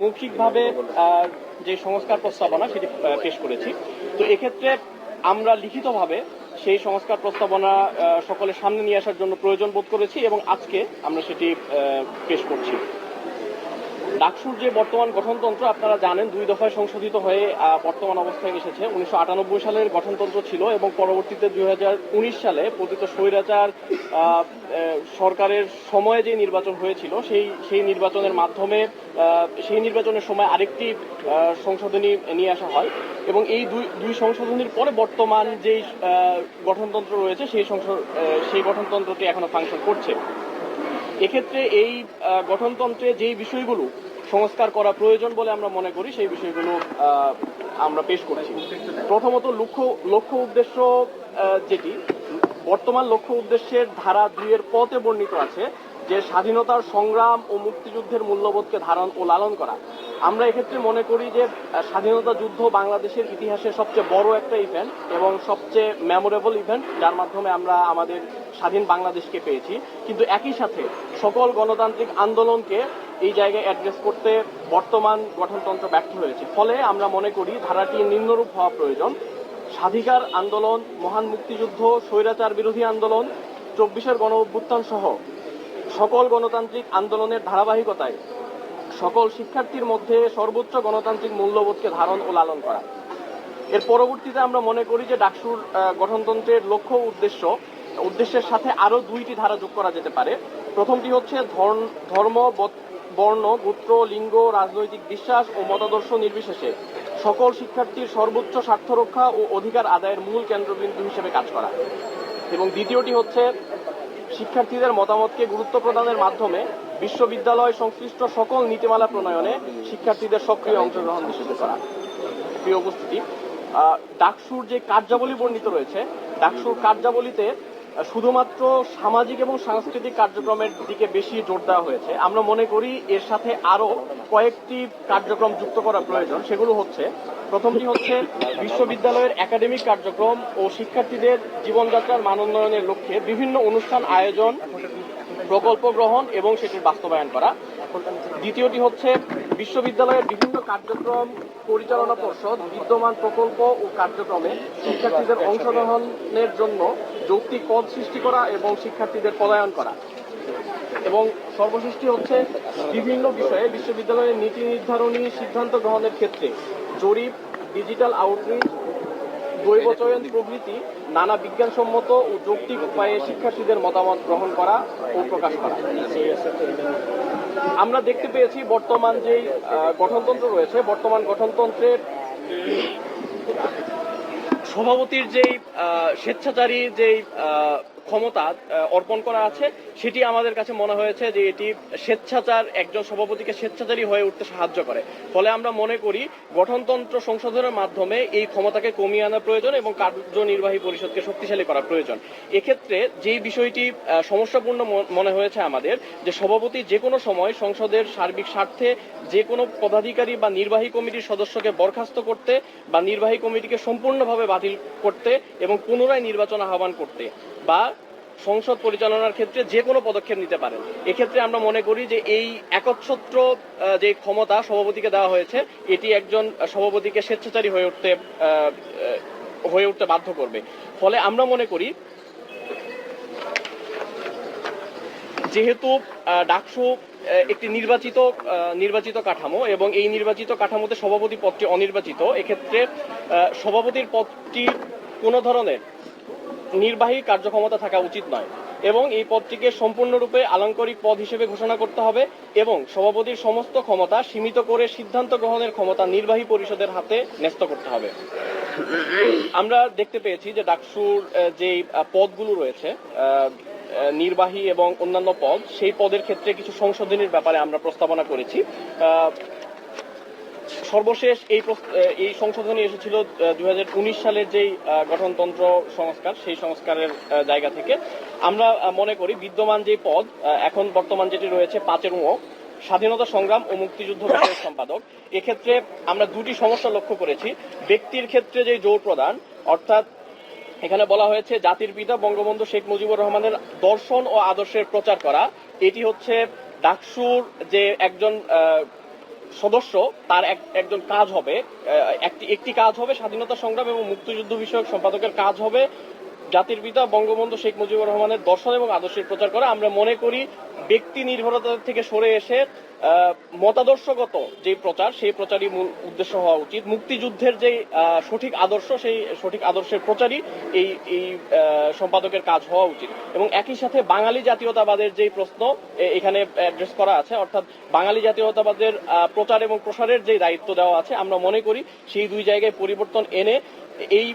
মৌখিকভাবে যে সংস্কার প্রস্তাবনা সেটি পেশ করেছি। তো এক্ষেত্রে আমরা লিখিতভাবে সেই সংস্কার প্রস্তাবনা সকলের সামনে নিয়ে আসার জন্য প্রয়োজন বোধ করেছি এবং আজকে আমরা সেটি পেশ করছি। ডাকসুর যে বর্তমান গঠনতন্ত্র, আপনারা জানেন দুই দফায় সংশোধিত হয়ে বর্তমান অবস্থায় এসেছে। উনিশশো আটানব্বই সালের গঠনতন্ত্র ছিল এবং পরবর্তীতে দুই হাজার উনিশ সালে পতিত স্বৈরাচার সরকারের সময়ে যে নির্বাচন হয়েছিল, সেই সেই নির্বাচনের মাধ্যমে সেই নির্বাচনের সময় আরেকটি সংশোধনী নিয়ে আসা হয় এবং এই দুই দুই সংশোধনীর পরে বর্তমান যেই গঠনতন্ত্র রয়েছে, সেই সংশো- সেই গঠনতন্ত্রটি এখনও ফাংশন করছে। এক্ষেত্রে এই গঠনতন্ত্রে যেই বিষয়গুলো সংস্কার করা প্রয়োজন বলে আমরা মনে করি, সেই বিষয়গুলো আমরা পেশ করছি। প্রথমত লক্ষ্য লক্ষ্য উদ্দেশ্য যেটি, বর্তমান লক্ষ্য উদ্দেশ্যের ধারা দুইয়ের পথে বর্ণিত আছে যে স্বাধীনতার সংগ্রাম ও মুক্তিযুদ্ধের মূল্যবোধকে ধারণ ও লালন করা। আমরা এক্ষেত্রে মনে করি যে স্বাধীনতা যুদ্ধ বাংলাদেশের ইতিহাসে সবচেয়ে বড় একটা ইভেন্ট এবং সবচেয়ে মেমোরেবল ইভেন্ট যার মাধ্যমে আমরা আমাদের স্বাধীন বাংলাদেশকে পেয়েছি। কিন্তু একই সাথে সকল গণতান্ত্রিক আন্দোলনকে এই জায়গায় অ্যাড্রেস করতে বর্তমান গঠনতন্ত্র ব্যর্থ হয়েছে। ফলে আমরা মনে করি ধারাটি নিম্নরূপ হওয়া প্রয়োজন। স্বাধিকার আন্দোলন, মহান মুক্তিযুদ্ধ, স্বৈরাচার বিরোধী আন্দোলন, চব্বিশের গণ অভ্যুত্থান সহ সকল গণতান্ত্রিক আন্দোলনের ধারাবাহিকতায় সকল শিক্ষার্থীর মধ্যে সর্বোচ্চ গণতান্ত্রিক মূল্যবোধকে ধারণ ও লালন করা। এর পরবর্তীতে আমরা মনে করি যে ডাকসুর গঠনতন্ত্রের লক্ষ্য উদ্দেশ্য, উদ্দেশ্যের সাথে আরও দুইটি ধারা যোগ করা যেতে পারে। প্রথমটি হচ্ছে ধর্ম- বর্ণ, গোত্র, লিঙ্গ, রাজনৈতিক বিশ্বাস ও মতাদর্শ নির্বিশেষে সকল শিক্ষার্থীর সর্বোচ্চ স্বার্থ রক্ষা ও অধিকার আদায়ের মূল কেন্দ্রবিন্দু হিসেবে কাজ করা। এবং দ্বিতীয়টি হচ্ছে শিক্ষার্থীদের মতামতকে গুরুত্ব প্রদানের মাধ্যমে বিশ্ববিদ্যালয় সংশ্লিষ্ট সকল নীতিমালা প্রণয়নে শিক্ষার্থীদের সক্রিয় অংশগ্রহণ নিশ্চিত করা। প্রিয় উপস্থিতি ডাকসুর যে কার্যাবলী বর্ণিত রয়েছে, ডাকসুর কার্যাবলীতে শুধুমাত্র সামাজিক এবং সাংস্কৃতিক কার্যক্রমের দিকে বেশি জোর দেওয়া হয়েছে। আমরা মনে করি এর সাথে আরও কয়েকটি কার্যক্রম যুক্ত করা প্রয়োজন। সেগুলো হচ্ছে, প্রথমটি হচ্ছে বিশ্ববিদ্যালয়ের একাডেমিক কার্যক্রম ও শিক্ষার্থীদের জীবনযাত্রার মান উন্নয়নের লক্ষ্যে বিভিন্ন অনুষ্ঠান, আয়োজন প্রকল্প গ্রহণ এবং সেটির বাস্তবায়ন করা। দ্বিতীয়টি হচ্ছে বিশ্ববিদ্যালয়ের বিভিন্ন কার্যক্রম পরিচালনা পর্ষদ, বিদ্যমান প্রকল্প ও কার্যক্রমে শিক্ষার্থীদের অংশগ্রহণের জন্য যৌক্তিক পদ সৃষ্টি করা এবং শিক্ষার্থীদের পদায়ন করা। এবং সর্বশেষটি হচ্ছে বিভিন্ন বিষয়ে বিশ্ববিদ্যালয়ের নীতি নির্ধারণী সিদ্ধান্ত গ্রহণের ক্ষেত্রে জরিপ, ডিজিটাল আউটরিচ দৈব চয়ন প্রভৃতি নানা বিজ্ঞানসম্মত ও যৌক্তিক উপায়ে শিক্ষার্থীদের মতামত গ্রহণ করা ও প্রকাশ করা। আমরা দেখতে পেয়েছি বর্তমান যে গঠনতন্ত্র রয়েছে, বর্তমান গঠনতন্ত্রের সভাপতির যেই স্বেচ্ছাচারী যেই ক্ষমতা অর্পণ করা আছে, সেটি আমাদের কাছে মনে হয়েছে যে এটি স্বেচ্ছাচার, একজন সভাপতিকে স্বেচ্ছাচারী হয়ে উঠতে সাহায্য করে। ফলে আমরা মনে করি গঠনতন্ত্র সংশোধনের মাধ্যমে এই ক্ষমতাকে কমিয়ে আনা প্রয়োজন এবং কার্যনির্বাহী পরিষদকে শক্তিশালী করা প্রয়োজন। এক্ষেত্রে যেই বিষয়টি সমস্যাপূর্ণ মনে হয়েছে আমাদের, যে সভাপতি যে কোনো সময় সংসদের সার্বিক স্বার্থে যে কোনো পদাধিকারী বা নির্বাহী কমিটির সদস্যকে বরখাস্ত করতে বা নির্বাহী কমিটিকে সম্পূর্ণভাবে বাতিল করতে এবং পুনরায় নির্বাচন আহ্বান করতে বা সংসদ পরিচালনার ক্ষেত্রে যে কোনো পদক্ষেপ নিতে পারেন। এক্ষেত্রে আমরা মনে করি যে এই একচ্ছত্র যে ক্ষমতা সভাপতিকে দেওয়া হয়েছে, এটি একজন সভাপতিকে স্বেচ্ছাচারী হয়ে উঠতে হয়ে উঠতে বাধ্য করবে। ফলে আমরা মনে করি যেহেতু ডাকসু একটি নির্বাচিত নির্বাচিত কাঠামো এবং এই নির্বাচিত কাঠামোতে সভাপতি পদটি অনির্বাচিত, এক্ষেত্রে সভাপতির পদটি কোনো ধরনের নির্বাহী কার্যক্ষমতা থাকা উচিত নয় এবং এই পদটিকে সম্পূর্ণরূপে আলংকারিক পদ হিসেবে ঘোষণা করতে হবে এবং সভাপতির সমস্ত ক্ষমতা সীমিত করে সিদ্ধান্ত গ্রহণের ক্ষমতা নির্বাহী পরিষদের হাতে ন্যস্ত করতে হবে। আমরা দেখতে পেয়েছি যে ডাকসুর যেই পদগুলো রয়েছে নির্বাহী এবং অন্যান্য পদ, সেই পদের ক্ষেত্রে কিছু সংশোধনীর ব্যাপারে আমরা প্রস্তাবনা করেছি। সর্বশেষ এই এই সংশোধনী এসেছিল দু হাজার উনিশ সালের যেই গঠনতন্ত্র সংস্কার, সেই সংস্কারের জায়গা থেকে। আমরা মনে করি বিদ্যমান যে পদ এখন বর্তমান যেটি রয়েছে পাঁচের ও স্বাধীনতা সংগ্রাম ও মুক্তিযুদ্ধ সম্পাদক। এক্ষেত্রে আমরা দুটি সমস্যা লক্ষ্য করেছি। ব্যক্তির ক্ষেত্রে যে জোর প্রদান, অর্থাৎ এখানে বলা হয়েছে জাতির পিতা বঙ্গবন্ধু শেখ মুজিবুর রহমানের দর্শন ও আদর্শের প্রচার করা। এটি হচ্ছে ডাকসুর যে একজন সদস্য, তার এক- একজন কাজ হবে একটি একটি কাজ হবে স্বাধীনতা সংগ্রাম এবং মুক্তিযুদ্ধ বিষয়ক সম্পাদকের কাজ হবে জাতির পিতা বঙ্গবন্ধু শেখ মুজিবুর রহমানের দর্শন এবং আদর্শের প্রচার করা। আমরা মনে করি ব্যক্তি নির্ভরতা থেকে সরে এসে মতাদর্শগত যে প্রচার, সেই প্রচারই মূল উদ্দেশ্য হওয়া উচিত। মুক্তিযুদ্ধের যে সঠিক আদর্শ, সেই সঠিক আদর্শের প্রচারই এই এই সম্পাদকের কাজ হওয়া উচিত। এবং একই সাথে বাঙালি জাতীয়তাবাদের যে প্রশ্ন এখানে অ্যাড্রেস করা আছে, অর্থাৎ বাঙালি জাতীয়তাবাদের প্রচার এবং প্রসারের যে দায়িত্ব দেওয়া আছে, আমরা মনে করি সেই দুই জায়গায় পরিবর্তন এনে এই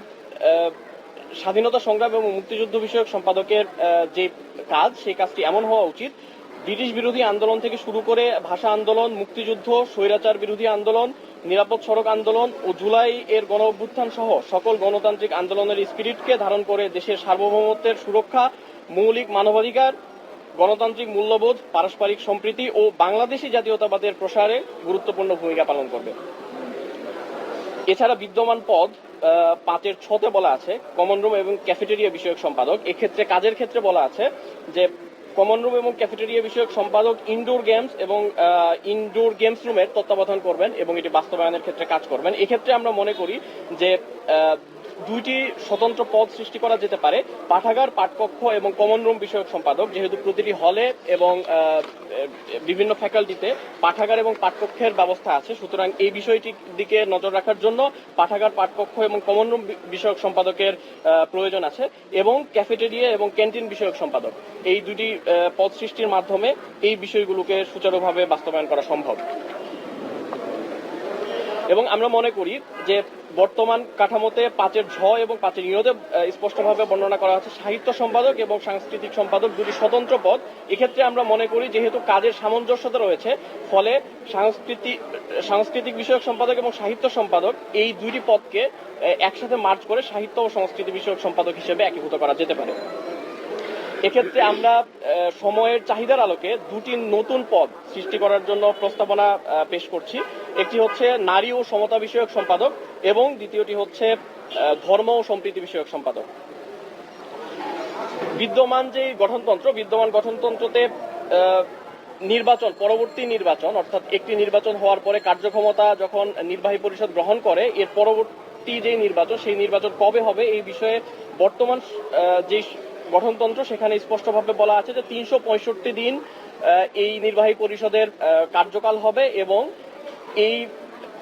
স্বাধীনতা সংগ্রাম এবং মুক্তিযুদ্ধ বিষয়ক সম্পাদকের যে কাজ, সেই কাজটি এমন হওয়া উচিত ব্রিটিশ বিরোধী আন্দোলন থেকে শুরু করে ভাষা আন্দোলন, মুক্তিযুদ্ধ, স্বৈরাচার বিরোধী আন্দোলন, নিরাপদ সড়ক আন্দোলন ও জুলাই এর গণ অভ্যুত্থান সহ সকল গণতান্ত্রিক আন্দোলনের স্পিরিটকে ধারণ করে দেশের সার্বভৌমত্বের সুরক্ষা, মৌলিক মানবাধিকার, গণতান্ত্রিক মূল্যবোধ, পারস্পরিক সম্প্রীতি ও বাংলাদেশি জাতীয়তাবাদের প্রসারে গুরুত্বপূর্ণ ভূমিকা পালন করবে। এছাড়া বিদ্যমান পদ পাঁচের ছতে বলা আছে, কমন রুম এবং ক্যাফেটেরিয়া বিষয়ক সম্পাদক। এক্ষেত্রে কাজের ক্ষেত্রে বলা আছে যে কমন রুম এবং ক্যাফেটেরিয়া বিষয়ক সম্পাদক ইনডোর গেমস এবং ইনডোর গেমস রুমের তত্ত্বাবধান করবেন এবং এটি বাস্তবায়নের ক্ষেত্রে কাজ করবেন। এক্ষেত্রে আমরা মনে করি যে দুইটি স্বতন্ত্র পদ সৃষ্টি করা যেতে পারে। পাঠাগার, পাঠকক্ষ এবং কমন রুম বিষয়ক সম্পাদক, যেহেতু প্রতিটি হলে এবং বিভিন্ন ফ্যাকাল্টিতে পাঠাগার এবং পাঠকক্ষের ব্যবস্থা আছে। সুতরাং এই বিষয়টির দিকে নজর রাখার জন্য পাঠাগার, পাঠকক্ষ এবং কমন রুম বিষয়ক সম্পাদকের প্রয়োজন আছে এবং ক্যাফেটেরিয়া এবং ক্যান্টিন বিষয়ক সম্পাদক। এই দুটি পদ সৃষ্টির মাধ্যমে এই বিষয়গুলোকে সুচারুভাবে বাস্তবায়ন করা সম্ভব। এবং আমরা মনে করি যে বর্তমান কাঠামোতে পাঁচের ঝ এবং পাঁচের ইয়তে স্পষ্টভাবে বর্ণনা করা হচ্ছে সাহিত্য সম্পাদক এবং সাংস্কৃতিক সম্পাদক দুটি স্বতন্ত্র পদ। এক্ষেত্রে আমরা মনে করি যেহেতু কাজের সামঞ্জস্যতা রয়েছে, ফলে সাংস্কৃতিক সাংস্কৃতিক বিষয়ক সম্পাদক এবং সাহিত্য সম্পাদক এই দুইটি পদকে একসাথে মার্চ করে সাহিত্য ও সংস্কৃতি বিষয়ক সম্পাদক হিসেবে একীভূত করা যেতে পারে। এক্ষেত্রে আমরা সময়ের চাহিদার আলোকে দুটি নতুন পদ সৃষ্টি করার জন্য প্রস্তাবনা পেশ করছি। একটি হচ্ছে নারী ও সমতা বিষয়ক সম্পাদক এবং দ্বিতীয়টি হচ্ছে ধর্ম ও সম্প্রীতি বিষয়ক সম্পাদক। বিদ্যমান যে গঠনতন্ত্র, বিদ্যমান গঠনতন্ত্রতে নির্বাচন, পরবর্তী নির্বাচন, অর্থাৎ একটি নির্বাচন হওয়ার পরে কার্যক্ষমতা যখন নির্বাহী পরিষদ গ্রহণ করে, এর পরবর্তী যে নির্বাচন, সেই নির্বাচন কবে হবে এই বিষয়ে বর্তমান যে গঠনতন্ত্র সেখানে স্পষ্টভাবে বলা আছে যে তিনশো পঁয়ষট্টি দিন এই নির্বাহী পরিষদের কার্যকাল হবে এবং এই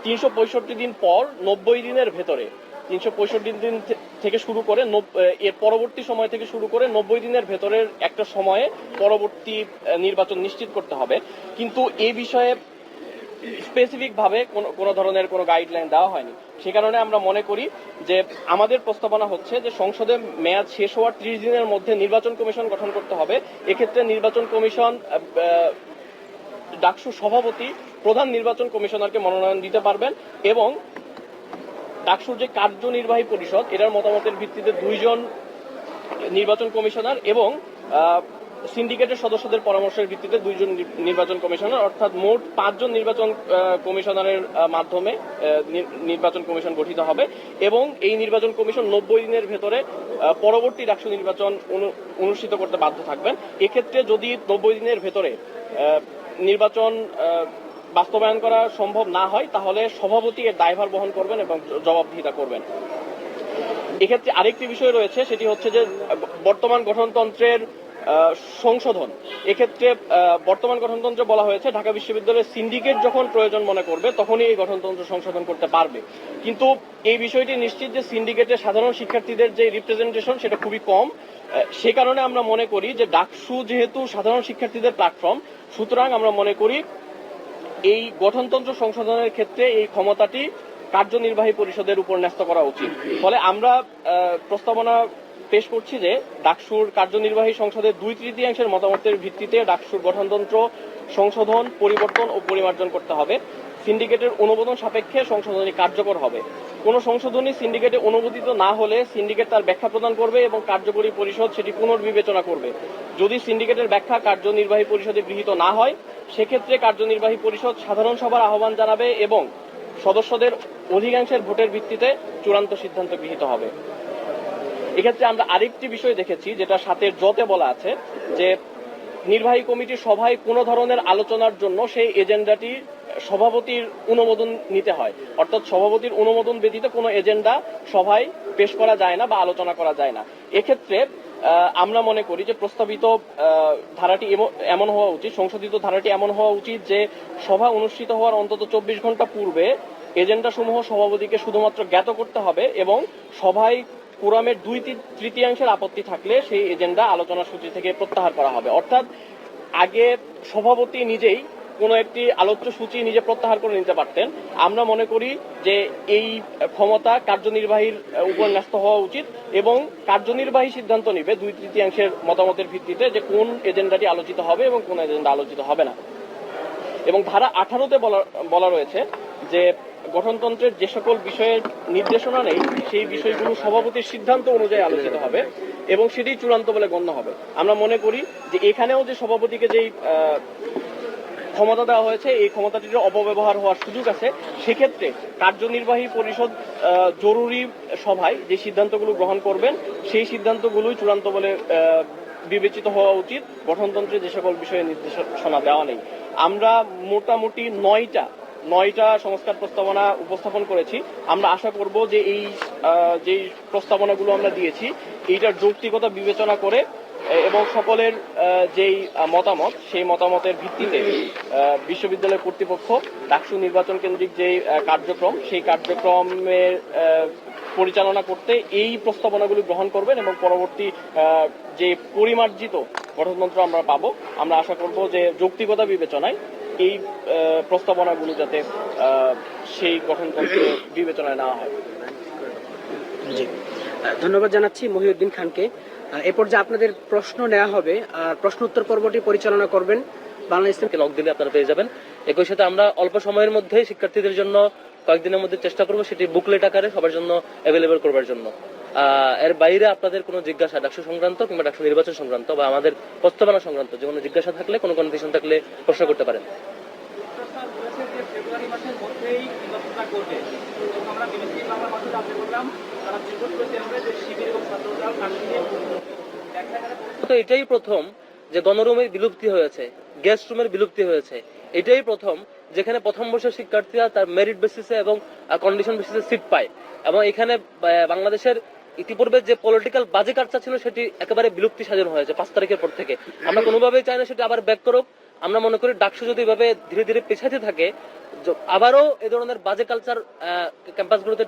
তিনশো পঁয়ষট্টি দিন পর নব্বই দিনের ভেতরে, তিনশো পঁয়ষট্টি দিন থেকে শুরু করে এর পরবর্তী সময় থেকে শুরু করে নব্বই দিনের ভেতরের একটা সময়ে পরবর্তী নির্বাচন নিশ্চিত করতে হবে। কিন্তু এ বিষয়ে স্পেসিফিক ভাবে কোনো কোনো ধরনের কোনো গাইডলাইন দেওয়া হয়নি। সে কারণে আমরা মনে করি যে আমাদের প্রস্তাবনা হচ্ছে যে সংসদে মেয়াদ শেষ হওয়ার ত্রিশ দিনের মধ্যে নির্বাচন কমিশন গঠন করতে হবে। এক্ষেত্রে নির্বাচন কমিশন ডাকসু সভাপতি, প্রধান নির্বাচন কমিশনারকে মনোনয়ন দিতে পারবেন এবং ডাকসুর যে কার্যনির্বাহী পরিষদ, এটার মতামতের ভিত্তিতে দুইজন নির্বাচন কমিশনার এবং সিন্ডিকেটের সদস্যদের পরামর্শের ভিত্তিতে দুইজন নির্বাচন কমিশনার, অর্থাৎ মোট পাঁচজন নির্বাচন কমিশনারের মাধ্যমে নির্বাচন কমিশন গঠিত হবে এবং এই নির্বাচন কমিশন নব্বই দিনের ভেতরে পরবর্তী ডাকসু নির্বাচন অনু- অনুষ্ঠিত করতে বাধ্য থাকবেন। এক্ষেত্রে যদি নব্বই দিনের ভেতরে নির্বাচন বাস্তবায়ন করা সম্ভব না হয়, তাহলে সভাপতি এর দায়ভার বহন করবেন এবং জবাবদিহিতা করবেন। এক্ষেত্রে আরেকটি বিষয় রয়েছে, সেটি হচ্ছে যে, বর্তমান গঠনতন্ত্রের সংশোধন। এক্ষেত্রে বর্তমান গঠনতন্ত্রে বলা হয়েছে, ঢাকা বিশ্ববিদ্যালয়ের সিন্ডিকেট যখন প্রয়োজন মনে করবে, তখনই এই গঠনতন্ত্র সংশোধন করতে পারবে। কিন্তু এই বিষয়টি নিশ্চিত যে সিন্ডিকেটের সাধারণ শিক্ষার্থীদের যে রিপ্রেজেন্টেশন সেটা খুবই কম। সে কারণে আমরা মনে করি যে ডাকসু যেহেতু সাধারণ শিক্ষার্থীদের প্ল্যাটফর্ম সুতরাং আমরা মনে করি এই গঠনতন্ত্র সংশোধনের ক্ষেত্রে এই ক্ষমতাটি কার্যনির্বাহী পরিষদের উপর ন্যস্ত করা উচিত। ফলে আমরা প্রস্তাবনা পেশ করছি যে ডাকসুর কার্যনির্বাহী সংসদের দুই তৃতীয়াংশের মতামতের ভিত্তিতে ডাকসুর গঠনতন্ত্র সংশোধন, পরিবর্তন ও পরিমার্জন করতে হবে। সিন্ডিকেটের অনুমোদন সাপেক্ষে সংশোধনী কার্যকর হবে। কোন সংশোধনী সিন্ডিকেটে অনুমোদিত না হলে সিন্ডিকেট তার ব্যাখ্যা প্রদান করবে এবং কার্যকরী পরিষদ সেটি পুনর্বিবেচনা করবে। যদি সিন্ডিকেটের ব্যাখ্যা কার্যনির্বাহী পরিষদে গৃহীত না হয়, সেক্ষেত্রে কার্যনির্বাহী পরিষদ সাধারণ সভার আহ্বান জানাবে এবং সদস্যদের অধিকাংশের ভোটের ভিত্তিতে চূড়ান্ত সিদ্ধান্ত গৃহীত হবে। এক্ষেত্রে আমরা আরেকটি বিষয় দেখেছি, যেটা সাতের জতে বলা আছে, যে নির্বাহী কমিটির সভায় কোনো ধরনের আলোচনার জন্য সেই এজেন্ডাটি সভাপতির অনুমোদন নিতে হয়। অর্থাৎ সভাপতির অনুমোদন ব্যতীত কোনো এজেন্ডা সভায় পেশ করা যায় না বা আলোচনা করা যায় না। এক্ষেত্রে আমরা মনে করি যে প্রস্তাবিত ধারাটি এম- এমন হওয়া উচিত, সংশোধিত ধারাটি এমন হওয়া উচিত যে সভা অনুষ্ঠিত হওয়ার অন্তত চব্বিশ ঘণ্টা পূর্বে এজেন্ডা সমূহ সভাপতিকে শুধুমাত্র জ্ঞাত করতে হবে এবং সভায় কোরামের দুই তৃতীয়াংশের আপত্তি থাকলে সেই এজেন্ডা আলোচনা সূচি থেকে প্রত্যাহার করা হবে। অর্থাৎ আগে সভাপতি নিজেই কোনো একটি আলোচ্য সূচি নিজে প্রত্যাহার করে নিতে পারতেন। আমরা মনে করি যে এই ক্ষমতা কার্যনির্বাহীর উপর ন্যস্ত হওয়া উচিত এবং কার্যনির্বাহী সিদ্ধান্ত নিবে দুই তৃতীয়াংশের মতামতের ভিত্তিতে যে কোন এজেন্ডাটি আলোচিত হবে এবং কোন এজেন্ডা আলোচিত হবে না। এবং ধারা আঠারোতে বলা বলা রয়েছে যে গঠনতন্ত্রের যে সকল বিষয়ের নির্দেশনা নেই, সেই বিষয়গুলো সভাপতির সিদ্ধান্ত অনুযায়ী আলোচিত হবে এবং সেটি চূড়ান্ত বলে গণ্য হবে। আমরা মনে করি যে এখানেও যে সভাপতিকে যেই ক্ষমতা দেওয়া হয়েছে, এই ক্ষমতাটির অপব্যবহার হওয়ার সুযোগ আছে। সেক্ষেত্রে কার্যনির্বাহী পরিষদ জরুরি সভায় যে সিদ্ধান্তগুলো গ্রহণ করবেন, সেই সিদ্ধান্তগুলোই চূড়ান্ত বলে বিবেচিত হওয়া উচিত। গঠনতন্ত্রে যে সকল বিষয়ে নির্দেশনা দেওয়া নেই। আমরা মোটামুটি নয়টা নয়টা সংস্কার প্রস্তাবনা উপস্থাপন করেছি। আমরা আশা করব যে এই যেই প্রস্তাবনাগুলো আমরা দিয়েছি, এইটার যৌক্তিকতা বিবেচনা করে এবং সকলের যেই মতামত, সেই মতামতের ভিত্তিতে বিশ্ববিদ্যালয় কর্তৃপক্ষ ডাকসু নির্বাচন কেন্দ্রিক যে কার্যক্রম, সেই কার্যক্রমের পরিচালনা করতে এই প্রস্তাবনাগুলি গ্রহণ করবেন এবং পরবর্তী যে পরিমার্জিত গঠনতন্ত্র আমরা পাবো, আমরা আশা করব যে যৌক্তিকতা বিবেচনায় এই প্রস্তাবনাগুলো যাতে আহ, সেই গঠনতন্ত্র বিবেচনায় নেওয়া হয়। জি। ধন্যবাদ জানাচ্ছি মহিউদ্দিন খানকে। আহ, এ পর্যায়ে আপনাদের প্রশ্ন নেওয়া হবে। আর প্রশ্ন উত্তর পর্বটি পরিচালনা করবেন বাংলা ইসলাম লক দিলে আপনারা পেয়ে যাবেন। একই সাথে আমরা অল্প সময়ের মধ্যে শিক্ষার্থীদের জন্য কয়েকদিনের মধ্যে চেষ্টা করব সেটি বুকলেট আকারে সবার জন্য অ্যাভেলেবল করবার জন্য। এর বাইরে আপনাদের কোনো জিজ্ঞাসা, ডাকসু সংক্রান্ত কিংবা ডাকসু নির্বাচন সংক্রান্ত বা আমাদের প্রস্তাবনা সংক্রান্ত, যে কোনো জিজ্ঞাসা থাকলে, কোনো কনফিউশন থাকলে প্রশ্ন করতে পারেন। তো এটাই প্রথম যে গণরুমের বিলুপ্তি হয়েছে গেস্ট রুমের বিলুপ্তি হয়েছে। এটাই প্রথম যেখানে প্রথম বর্ষের শিক্ষার্থীরা তার মেরিট বেসিসে এবং কন্ডিশন বেসিসে সিট পায়। এবং এখানে বাংলাদেশের ইতিপূর্বে যে পলিটিক্যাল বাজে কার্চা ছিল, সেটি একেবারে বিলুপ্তি সাজানো হয়েছে পাঁচ তারিখের পর থেকে। আমরা কোনোভাবেই চাই না সেটি আবার ব্যাক করুক। আমরা মনে করি ডাকসু যদি এভাবে ধীরে ধীরে পেছাতে থাকে আবারও এ ধরনের বাজে কালচার ক্যাম্পাসগুলোতে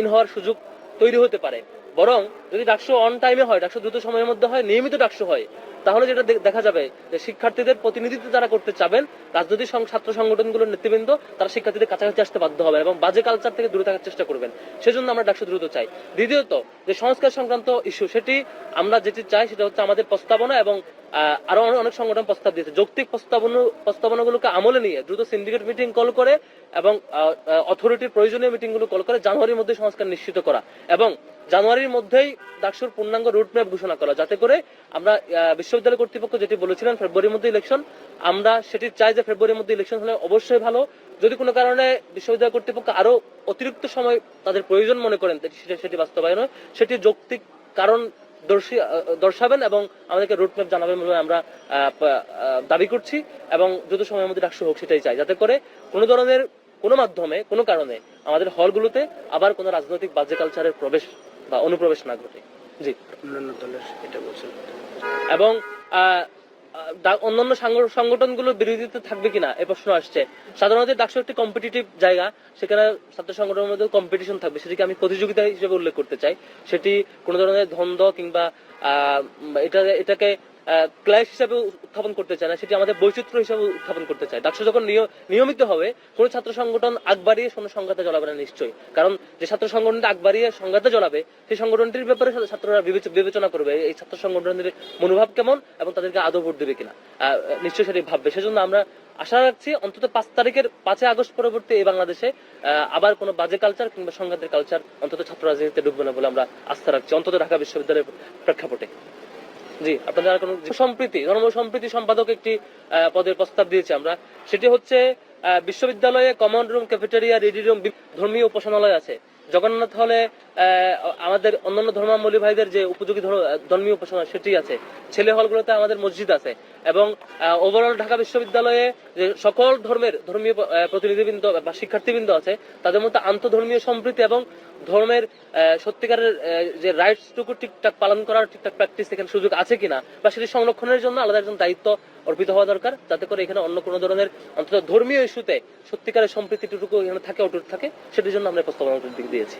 ইন হওয়ার সুযোগ তৈরি হতে পারে। বরং যদি ডাকসু অন টাইমে হয়, ডাকসু দ্রুত সময়ের মধ্যে হয়, নিয়মিত ডাকসু হয় তাহলে যেটা দেখা যাবে যে শিক্ষার্থীদের প্রতিনিধিত্ব যারা করতে চাবেন, রাজনৈতিক ছাত্র সংগঠনগুলোর নেতৃবৃন্দ, তারা শিক্ষার্থীদের কাছাকাছি আসতে বাধ্য হবে এবং বাজে কালচার থেকে দূরে থাকার চেষ্টা করবেন। সেজন্য আমরা ডাকসু দ্রুত চাই। দ্বিতীয়ত, যে সংস্কার সংক্রান্ত ইস্যু সেটি আমরা যেটি চাই সেটা হচ্ছে আমাদের প্রস্তাবনা এবং আরও অনেক- সংগঠন প্রস্তাব দিয়েছে। যৌক্তিক প্রস্তাবনা প্রস্তাবনাগুলোকে আমলে নিয়ে দ্রুত সিন্ডিকেট মিটিং কল করে এবং অথরিটির প্রয়োজনীয় মিটিংগুলো কল করে জানুয়ারির মধ্যে সংস্কার নিশ্চিত করা। এবং জানুয়ারির মধ্যেই ডাকসুর পূর্ণাঙ্গ রুট ম্যাপ ঘোষণা করা, যাতে করে আমরা বিশ্ববিদ্যালয় কর্তৃপক্ষ যেটি বলেছিলেন ফেব্রুয়ারির মধ্যে ইলেকশন আমরা সেটি চাই যে ফেব্রুয়ারির মধ্যে ইলেকশন হলে অবশ্যই ভালো। যদি কোনো কারণে বিশ্ববিদ্যালয় কর্তৃপক্ষ আরও অতিরিক্ত সময় তাদের প্রয়োজন মনে করেন, সেটি বাস্তবায়ন সেটি যৌক্তিক কারণ দর্শি- দর্শাবেন এবং আমাদেরকে রুট ম্যাপ জানাবেন বলে আমরা দাবি করছি এবং যত সময়ের মধ্যে ডাকসু হোক সেটাই চাই। যাতে করে কোনো ধরনের কোনো মাধ্যমে, কোনো কারণে আমাদের হলগুলোতে আবার কোনো রাজনৈতিক বাজে কালচারের প্রবেশ বা অনুপ্রবেশ না ঘটে। জি। অন্যান্য দলের এটা বলছেন। এবং অন্যান্য সংগঠনগুলো সংগঠনগুলোর বিরোধিতা থাকবে কিনা এ প্রশ্ন আসছে। সাধারণত ডাকসু একটি কম্পিটিটিভ জায়গা সেখানে ছাত্র সংগঠনের মধ্যে কম্পিটিশন থাকবে সেটিকে আমি প্রতিযোগিতা হিসেবে উল্লেখ করতে চাই। সেটি কোনো ধরনের ধন্দ কিংবা আহ, এটা এটাকে ক্লাস হিসাবে উত্থাপন করতে চায় না, সেটি আমাদের বৈচিত্র্য হিসাবে উত্থাপন করতে চায়। ডাকসু যখন নিয়মিত হবে, কোন ছাত্র সংগঠন আগ বাড়িয়ে কোনো সংঘাতে জ্বলাবে না নিশ্চয়ই। কারণ যে ছাত্র সংগঠনটা আগ বাড়িয়ে সংঘাতে জ্বলাবে সেই সংগঠনটির ব্যাপারে ছাত্ররা বিবেচনা করবে, এই ছাত্র সংগঠনের মনোভাব কেমন এবং তাদেরকে আদৌ ভোট দেবে কিনা। নিশ্চয়ই সেটি ভাববে। সেজন্য আমরা আশা রাখছি অন্তত পাঁচ তারিখের পাঁচই আগস্ট পরবর্তী এই বাংলাদেশে আবার কোনো বাজে কালচার কিংবা সংঘাতের কালচার অন্তত ছাত্র রাজনীতিতে ডুববে না বলে আমরা আস্থা রাখছি, অন্তত ঢাকা বিশ্ববিদ্যালয়ের প্রেক্ষাপটে। জি। আপনাদের আর কোনো সম্প্রীতি ধর্ম সম্প্রীতি সম্পাদক একটি পদের প্রস্তাব দিয়েছি আমরা। সেটি হচ্ছে বিশ্ববিদ্যালয়ে common room cafeteria ready room ধর্মীয় উপাসনালয় আছে। জগন্নাথ হলে আমাদের অন্যান্য ধর্মাবলী ভাইদের যে উপযোগী ধর্ম- ধর্মীয় উপাসনা সেটি আছে। ছেলে হলগুলোতে আমাদের মসজিদ আছে এবং ওভারঅল ঢাকা বিশ্ববিদ্যালয়ে যে সকল ধর্মের ধর্মীয় প্রতিনিধিবৃন্দ বা শিক্ষার্থীবৃন্দ আছে তাদের মধ্যে আন্তধর্মীয় সম্প্রীতি এবং ধর্মের সত্যিকারের যে রাইটসটুকু ঠিকঠাক পালন করার ঠিকঠাক প্র্যাকটিস এখানে সুযোগ আছে কিনা বা সেটি সংরক্ষণের জন্য আলাদা একজন দায়িত্ব অর্পিত হওয়া দরকার, যাতে করে এখানে অন্য কোনো ধরনের অন্তত ধর্মীয় ইস্যুতে সত্যিকারের সম্পৃক্তিটুকু এখানে থাকে, অটুট থাকে, সেটির জন্য আমরা প্রস্তাবনা দিয়েছি।